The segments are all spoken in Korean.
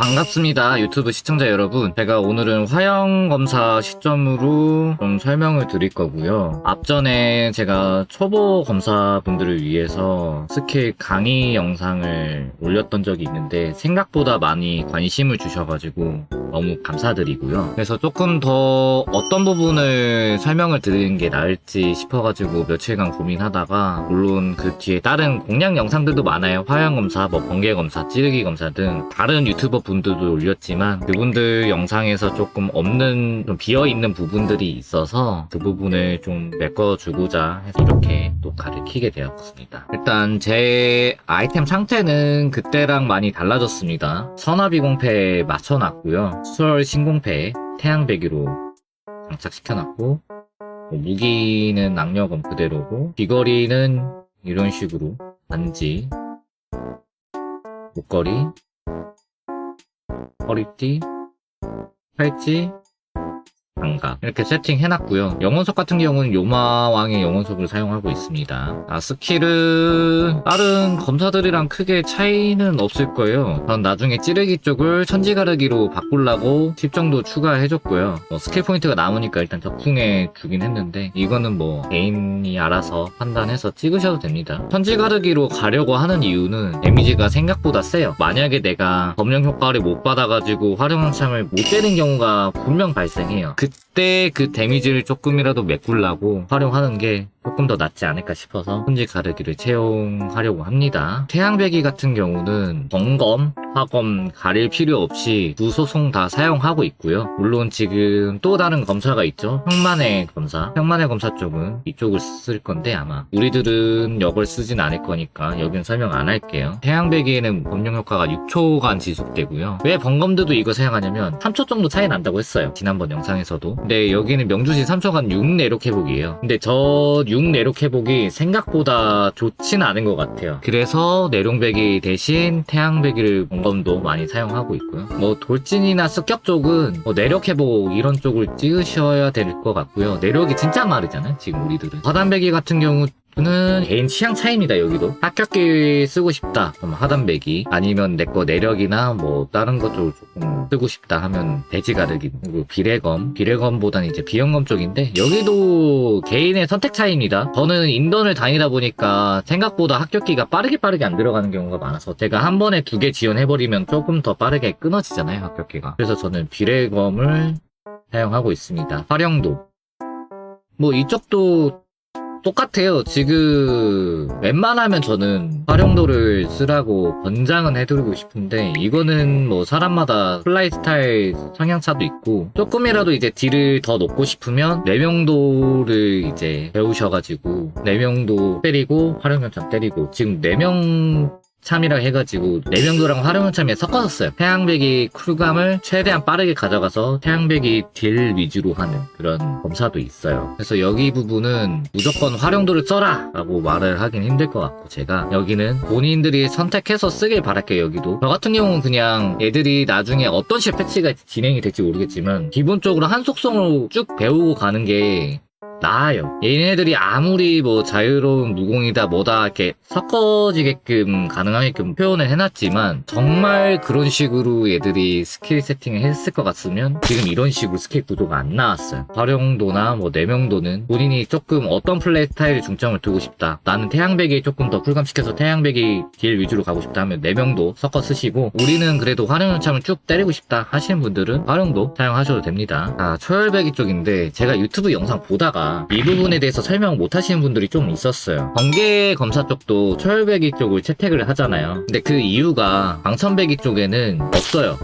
반갑습니다. 유튜브 시청자 여러분. 제가 오늘은 화형 검사 시점으로 좀 설명을 드릴 거고요. 앞전에 제가 초보 검사분들을 위해서 스킬 강의 영상을 올렸던 적이 있는데 생각보다 많이 관심을 주셔가지고 너무 감사드리고요. 그래서 조금 더 어떤 부분을 설명을 드리는 게 나을지 싶어가지고 며칠간 고민하다가 물론 그 뒤에 다른 공략 영상들도 많아요. 화형 검사, 뭐 번개 검사, 찌르기 검사 등 다른 유튜버 분들도 올렸지만 그분들 영상에서 조금 없는 좀 비어 있는 부분들이 있어서 그 부분을 좀 메꿔주고자 해서 이렇게 또 가르치게 되었습니다. 일단 제 아이템 상태는 그때랑 많이 달라졌습니다. 선화비 공패에 맞춰놨고요. 수월 신공패에 태양배기로 장착시켜놨고 뭐 무기는 악력은 그대로고 귀걸이는 이런 식으로 반지 목걸이 허리띠 팔찌 장갑 이렇게 세팅해놨고요. 영혼석 같은 경우는 요마왕의 영혼석을 사용하고 있습니다. 아 스킬은 다른 검사들이랑 크게 차이는 없을 거예요. 전 나중에 찌르기 쪽을 천지가르기로 바꾸려고 10 정도 추가해줬고요. 뭐 스킬 포인트가 남으니까 일단 적궁에 주긴 했는데 이거는 뭐 개인이 알아서 판단해서 찍으셔도 됩니다. 천지가르기로 가려고 하는 이유는 데미지가 생각보다 세요. 만약에 내가 검령 효과를 못 받아가지고 활용 한참을 못 때린 경우가 분명 발생해요. 그때 그 데미지를 조금이라도 메꾸려고 활용하는 게 조금 더 낫지 않을까 싶어서 혼지 가르기를 채용하려고 합니다. 태양배기 같은 경우는 점검, 화검 가릴 필요 없이 두 소송 다 사용하고 있고요. 물론 지금 또 다른 검사가 있죠. 형만의 검사. 형만의 검사 쪽은 이쪽을 쓸 건데 아마 우리들은 이걸 쓰진 않을 거니까 여긴 설명 안 할게요. 태양배기에는 검령 효과가 6초간 지속되고요. 왜 번검들도 이거 사용하냐면 3초 정도 차이 난다고 했어요. 지난번 영상에서도. 근데 여기는 명주시 3초간 6 내력 회복이에요. 근데 저6 내력 회복이 생각보다 좋진 않은 것 같아요. 그래서 내룡배기 대신 태양배기를 번검도 많이 사용하고 있고요. 뭐 돌진이나 습격 쪽은 뭐 내력 회복 이런 쪽을 찍으셔야 될 것 같고요. 내력이 진짜 마르잖아요. 지금 우리들은. 화단배기 같은 경우 는 개인 취향 차이입니다 여기도. 합격기 쓰고 싶다 그럼 하단배기. 아니면 내 거 내력이나 뭐 다른 것 쪽을 조금 쓰고 싶다 하면 돼지 가르기 그리고 비례검. 비례검보다는 이제 비영검 쪽인데 여기도 개인의 선택 차이입니다. 저는 인던을 다니다 보니까 생각보다 합격기가 빠르게 빠르게 안 들어가는 경우가 많아서 제가 한 번에 두 개 지원해버리면 조금 더 빠르게 끊어지잖아요 합격기가. 그래서 저는 비례검을 사용하고 있습니다. 활용도. 뭐 이쪽도 똑같아요. 지금 웬만하면 저는 활용도를 쓰라고 권장은 해드리고 싶은데 이거는 뭐 사람마다 플라이 스타일 성향차도 있고 조금이라도 이제 딜을 더 넣고 싶으면 내명도를 이제 배우셔가지고 내명도 때리고 활용연참 때리고 지금 내명 참이라 해가지고 내명도랑 활용연참에 섞어서 써요. 태양배기 쿨감을 최대한 빠르게 가져가서 태양배기 딜 위주로 하는 그런 검사도 있어요. 그래서 여기 부분은 무조건 활용도를 써라! 라고 말을 하긴 힘들 것 같고 제가 여기는 본인들이 선택해서 쓰길 바랄게요 여기도. 저 같은 경우는 그냥 애들이 나중에 어떤 식 패치가 진행이 될지 모르겠지만 기본적으로 한 속성으로 쭉 배우고 가는 게 나아요. 얘네들이 아무리 뭐 자유로운 무공이다 뭐다 이렇게 섞어지게끔 가능하게끔 표현을 해놨지만 정말 그런 식으로 얘들이 스킬 세팅을 했을 것 같으면 지금 이런 식으로 스킬 구도가 안 나왔어요. 활용도나 뭐 내명도는 본인이 조금 어떤 플레이 스타일에 중점을 두고 싶다. 나는 태양배기 조금 더 쿨감시켜서 태양배기 딜 위주로 가고 싶다 하면 내명도 섞어 쓰시고 우리는 그래도 활용연참을 쭉 때리고 싶다 하시는 분들은 활용도 사용하셔도 됩니다. 아, 초열배기 쪽인데 제가 유튜브 영상 보다가 이 부분에 대해서 설명 못 하시는 분들이 좀 있었어요. 번개 검사 쪽도 초열배기 쪽을 채택을 하잖아요. 근데 그 이유가 방천배기 쪽에는 없어요.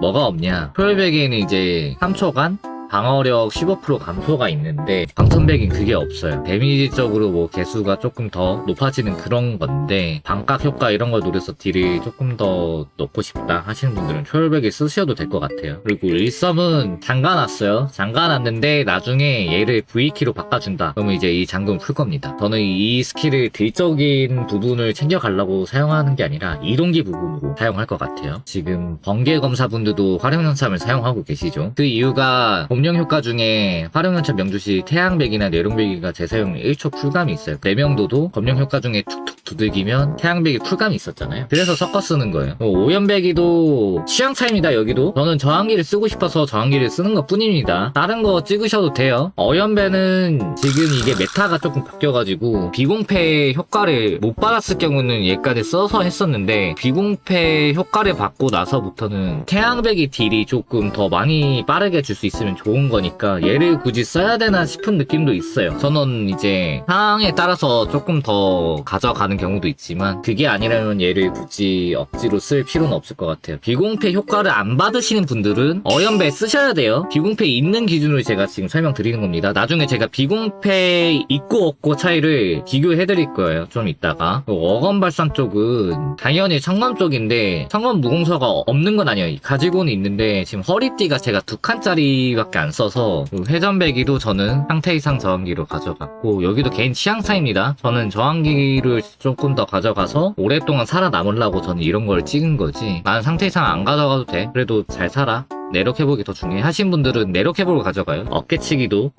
뭐가 없냐? 초열배기에는 이제 3초간 방어력 15% 감소가 있는데 방천백인 그게 없어요. 데미지적으로 뭐 개수가 조금 더 높아지는 그런 건데 반각 효과 이런 걸 노려서 딜을 조금 더 넣고 싶다 하시는 분들은 초열백이 쓰셔도 될 것 같아요. 그리고 일섬은 잠가놨어요. 잠가놨는데 나중에 얘를 V키로 바꿔준다. 그러면 이제 이 잠금 풀 겁니다. 저는 이 스킬을 딜적인 부분을 챙겨가려고 사용하는 게 아니라 이동기 부분으로 사용할 것 같아요. 지금 번개 검사분들도 활용 연삼을 사용하고 계시죠. 그 이유가 검령 효과 중에 활용연차 명주시 태양백이나 내룡백이가 재사용 1초 쿨감이 있어요. 내명도도 검령 효과 중에 툭툭 두들기면 태양백이 쿨감이 있었잖아요. 그래서 섞어 쓰는 거예요. 뭐 오연백이도 취향 차입니다. 여기도 저는 저항기를 쓰고 싶어서 저항기를 쓰는 것 뿐입니다. 다른 거 찍으셔도 돼요. 어연배는 지금 이게 메타가 조금 바뀌어가지고 비공패 효과를 못 받았을 경우는 얘까지 써서 했었는데 비공패 효과를 받고 나서부터는 태양백이 딜이 조금 더 많이 빠르게 줄 수 있으면 좋은 거니까 얘를 굳이 써야 되나 싶은 느낌도 있어요. 저는 이제 상황에 따라서 조금 더 가져가는 경우도 있지만 그게 아니라면 얘를 굳이 억지로 쓸 필요는 없을 것 같아요. 비공패 효과를 안 받으시는 분들은 어연배 쓰셔야 돼요. 비공패 있는 기준으로 제가 지금 설명드리는 겁니다. 나중에 제가 비공패 있고 없고 차이를 비교해 드릴 거예요. 좀 이따가. 어건 발산 쪽은 당연히 청검 쪽인데 청검 무공서가 없는 건 아니에요. 가지고는 있는데 지금 허리띠가 제가 두 칸짜리밖에 안 써서 그 회전배기도 저는 상태 이상 저항기로 가져갔고 여기도 개인 취향 차입니다. 저는 저항기를 조금 더 가져가서 오랫동안 살아남으려고 저는 이런 걸 찍은 거지. 난 상태 이상 안 가져가도 돼. 그래도 잘 살아. 내력회복이 더 중요해 하신 분들은 내력회복을 가져가요. 어깨치기도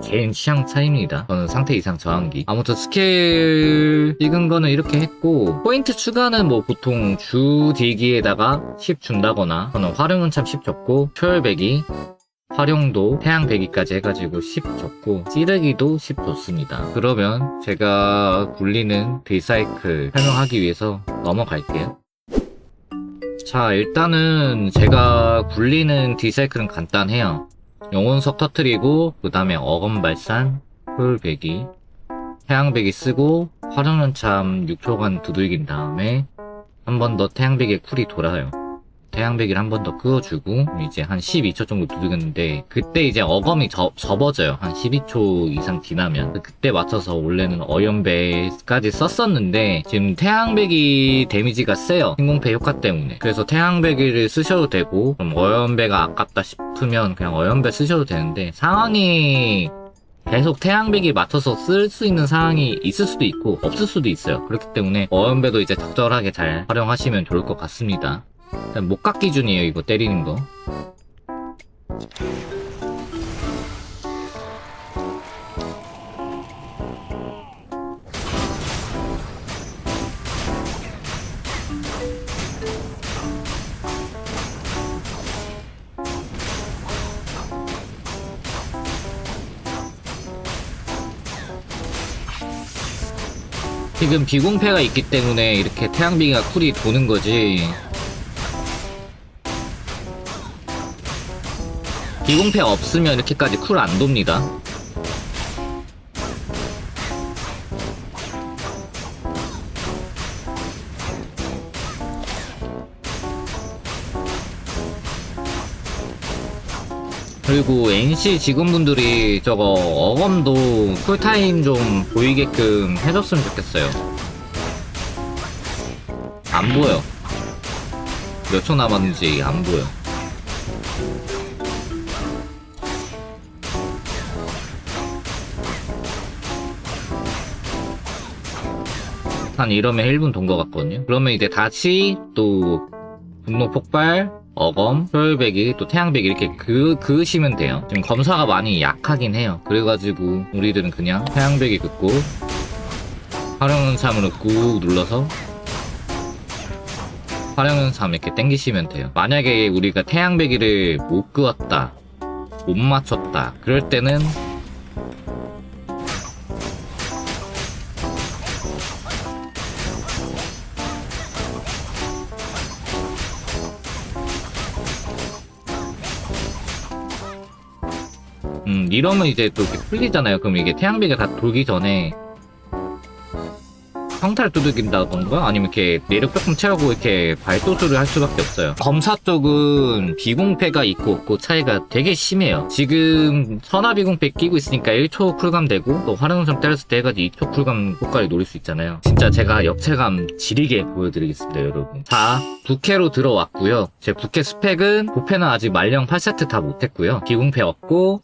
개인 취향 차이입니다. 저는 상태 이상 저항기. 아무튼 스킬 찍은 거는 이렇게 했고 포인트 추가는 뭐 보통 주 딜기에다가 10 준다거나 저는 활용은 참 10 줬고 초열배기 활용도 태양 배기까지 해가지고 10 줬고 찌르기도 10 줬습니다. 그러면 제가 굴리는 딜사이클 설명하기 위해서 넘어갈게요. 자 일단은 제가 굴리는 딜사이클은 간단해요. 영혼석 터트리고 그 다음에 어검발산 홀배기 태양배기 쓰고 화룡연참 6초간 두들긴 다음에 한 번 더 태양배기에 쿨이 돌아요 태양배기를 한 번 더 끄어주고 이제 한 12초 정도 두들겼는데 그때 이제 어검이 접, 접어져요 한 12초 이상 지나면 그때 맞춰서 원래는 어연배까지 썼었는데 지금 태양배기 데미지가 세요 신공패 효과 때문에 그래서 태양배기를 쓰셔도 되고 그럼 어연배가 아깝다 싶으면 그냥 어연배 쓰셔도 되는데 상황이 계속 태양백이 맞춰서 쓸 수 있는 상황이 있을 수도 있고 없을 수도 있어요. 그렇기 때문에 어연배도 이제 적절하게 잘 활용하시면 좋을 것 같습니다. 목각 기준이에요. 이거 때리는 거. 지금 비공패가 있기 때문에 이렇게 태양비가 쿨이 도는 거지. 비공패 없으면 이렇게까지 쿨 안 돕니다. 그리고 NC 직원분들이 저거 어검도 쿨타임 좀 보이게끔 해줬으면 좋겠어요. 안 보여. 몇 초 남았는지 안 보여. 한 이러면 1분 돈 것 같거든요. 그러면 이제 다시 또 분노 폭발, 어검, 효율배기, 또 태양배기 이렇게 그, 그으시면 돼요. 지금 검사가 많이 약하긴 해요. 그래가지고 우리들은 그냥 태양배기 긋고 활용은삼으로 꾹 눌러서 활용은삼 이렇게 당기시면 돼요. 만약에 우리가 태양배기를 못 그었다, 못 맞췄다, 그럴 때는 음, 이러면 이제 또 이렇게 풀리잖아요. 그럼 이게 태양비가 다 돌기 전에 평타를 두들긴다던가 아니면 이렇게 내력 조금 채우고 이렇게 발도수를 할 수밖에 없어요. 검사 쪽은 비공패가 있고 없고 차이가 되게 심해요. 지금 선화 비공패 끼고 있으니까 1초 쿨감 되고 또 활용성 때렸을 때 해가지고 2초 쿨감 효과를 노릴 수 있잖아요. 진짜 제가 역체감 지리게 보여드리겠습니다, 여러분. 자, 부캐로 들어왔고요. 제 부캐 스펙은 부패는 아직 말령 8세트 다 못했고요. 비공패 없고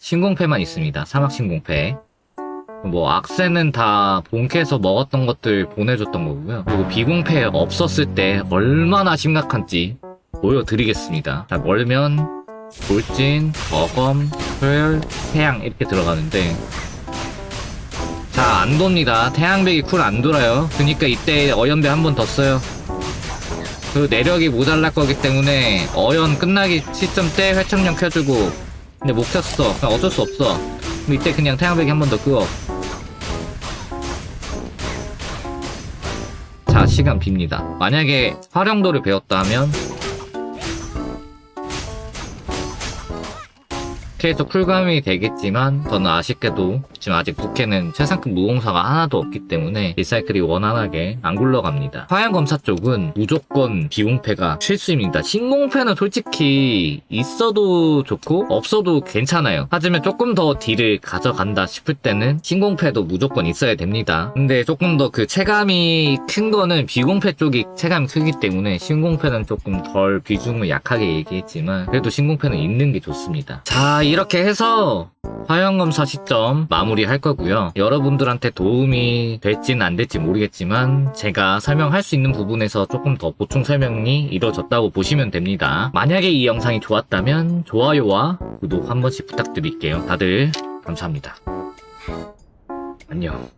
신공패만 있습니다. 사막 신공패. 뭐 악세는 다 본캐에서 먹었던 것들 보내줬던 거고요. 그리고 비공패 없었을 때 얼마나 심각한지 보여드리겠습니다. 자, 멀면 돌진, 어검, 혈, 태양 이렇게 들어가는데 자, 안 돕니다. 태양백이 쿨 안 돌아요. 그니까 이때 어연배 한 번 더 써요. 그 내력이 모자랄 거기 때문에 어연 끝나기 시점 때 회청령 켜주고 근데 못 켰어. 어쩔 수 없어. 그럼 이때 그냥 태양백이 한 번 더 끄어. 자, 시간 빕니다. 만약에 활용도를 배웠다 계속 쿨감이 되겠지만 저는 아쉽게도 지금 아직 부캐는 최상급 무공사가 하나도 없기 때문에 리사이클이 원활하게 안 굴러갑니다. 화양검사 쪽은 무조건 비공패가 필수입니다. 신공패는 솔직히 있어도 좋고 없어도 괜찮아요. 하지만 조금 더 딜을 가져간다 싶을 때는 신공패도 무조건 있어야 됩니다. 근데 조금 더 그 체감이 큰 거는 비공패 쪽이 체감이 크기 때문에 신공패는 조금 덜 비중을 약하게 얘기했지만 그래도 신공패는 있는 게 좋습니다. 자 이렇게 해서 화영검사 시점 마무리할 거고요. 여러분들한테 도움이 될지는 안 될지 모르겠지만 제가 설명할 수 있는 부분에서 조금 더 보충 설명이 이루어졌다고 보시면 됩니다. 만약에 이 영상이 좋았다면 좋아요와 구독 한 번씩 부탁드릴게요. 다들 감사합니다. 안녕.